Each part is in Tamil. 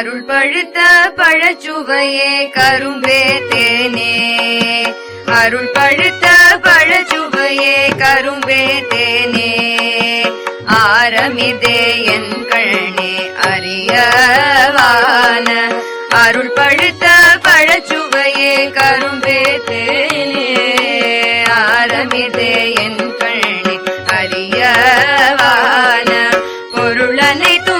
அருள் பழுத்த பழச்சுவையே கரும்பே தேனே. அருள் பழுத்த பழச்சுவையே கரும்பே தேனே. ஆரமிதே என் கண்ணே அறியவான அருள் பழுத்த பழச்சுவையே கரும்பே தேனே. ஆரமிதே என் கண்ணே அறியவான பொருளனைத்தும்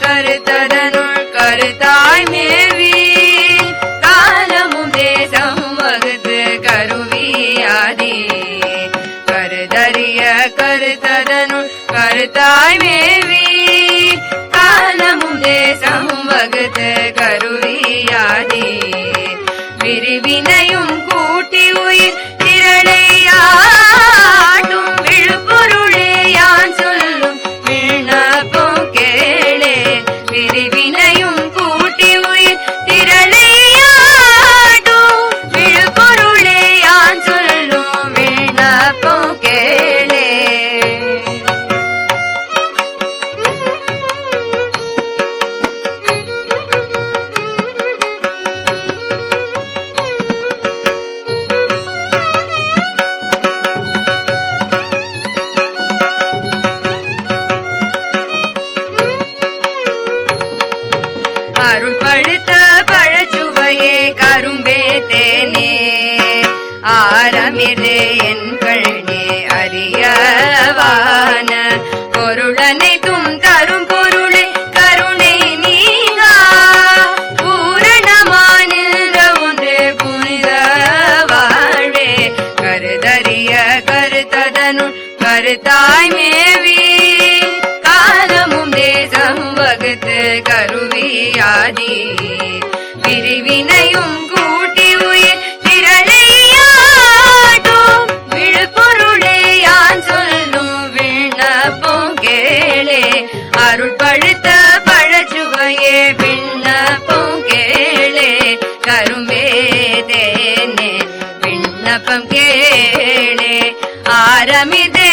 கருத்ததனுள் கருத்தாய் மேவி. காலமும் தேசம் வகுத்து கருவியாதி. கருதறிய கருத்ததனுள் கருத்தாய் மேவி. அருள் பழுத்த பழச்சுவையே கரும்பே தேனே. ஆரமிரே என் கழனே அறியவான பொருளனைத்தும் தரும் பொருளே கருணை நீங்கா. பூரணமான ஒன்றே புனித வாழ்வே கருதறிய கருத்ததனு கருத்தாய் மேவி அருள் பழுத்த பழச்சுவையே விண்ணப்பம் கேளே கரும்பே தேனே விண்ணப்பம் கேளே. ஆரமிதே